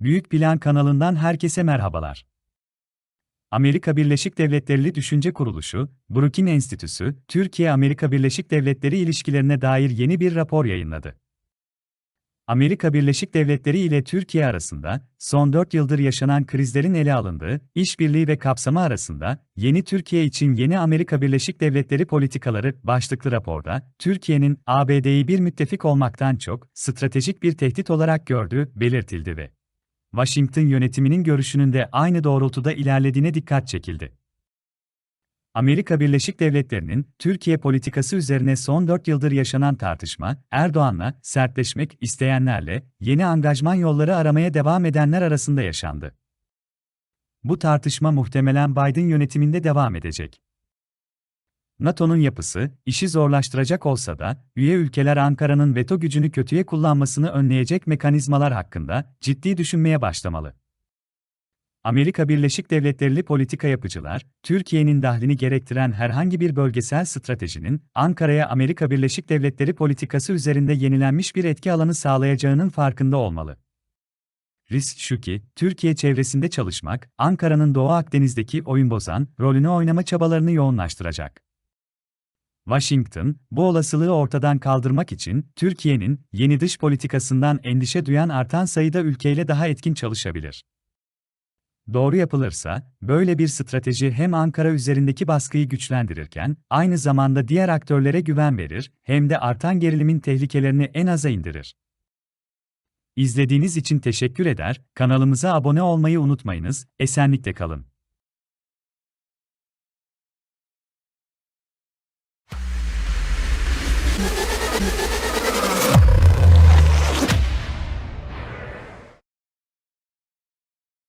Büyük Plan kanalından herkese merhabalar. Amerika Birleşik Devletleri Düşünce Kuruluşu, Brookings Enstitüsü, Türkiye-Amerika Birleşik Devletleri ilişkilerine dair yeni bir rapor yayınladı. Amerika Birleşik Devletleri ile Türkiye arasında son 4 yıldır yaşanan krizlerin ele alındığı işbirliği ve kapsamı arasında yeni Türkiye için yeni Amerika Birleşik Devletleri politikaları başlıklı raporda Türkiye'nin ABD'yi bir müttefik olmaktan çok stratejik bir tehdit olarak gördüğü belirtildi ve Washington yönetiminin görüşünün de aynı doğrultuda ilerlediğine dikkat çekildi. Amerika Birleşik Devletleri'nin Türkiye politikası üzerine son 4 yıldır yaşanan tartışma, Erdoğan'la sertleşmek isteyenlerle yeni angajman yolları aramaya devam edenler arasında yaşandı. Bu tartışma muhtemelen Biden yönetiminde devam edecek. NATO'nun yapısı, işi zorlaştıracak olsa da, üye ülkeler Ankara'nın veto gücünü kötüye kullanmasını önleyecek mekanizmalar hakkında ciddi düşünmeye başlamalı. Amerika Birleşik Devletleri'li politika yapıcılar, Türkiye'nin dahlini gerektiren herhangi bir bölgesel stratejinin, Ankara'ya Amerika Birleşik Devletleri politikası üzerinde yenilenmiş bir etki alanı sağlayacağının farkında olmalı. Risk şu ki, Türkiye çevresinde çalışmak, Ankara'nın Doğu Akdeniz'deki oyun bozan rolünü oynama çabalarını yoğunlaştıracak. Washington, bu olasılığı ortadan kaldırmak için Türkiye'nin yeni dış politikasından endişe duyan artan sayıda ülkeyle daha etkin çalışabilir. Doğru yapılırsa, böyle bir strateji hem Ankara üzerindeki baskıyı güçlendirirken, aynı zamanda diğer aktörlere güven verir, hem de artan gerilimin tehlikelerini en aza indirir. İzlediğiniz için teşekkür eder, kanalımıza abone olmayı unutmayınız, esenlikle kalın.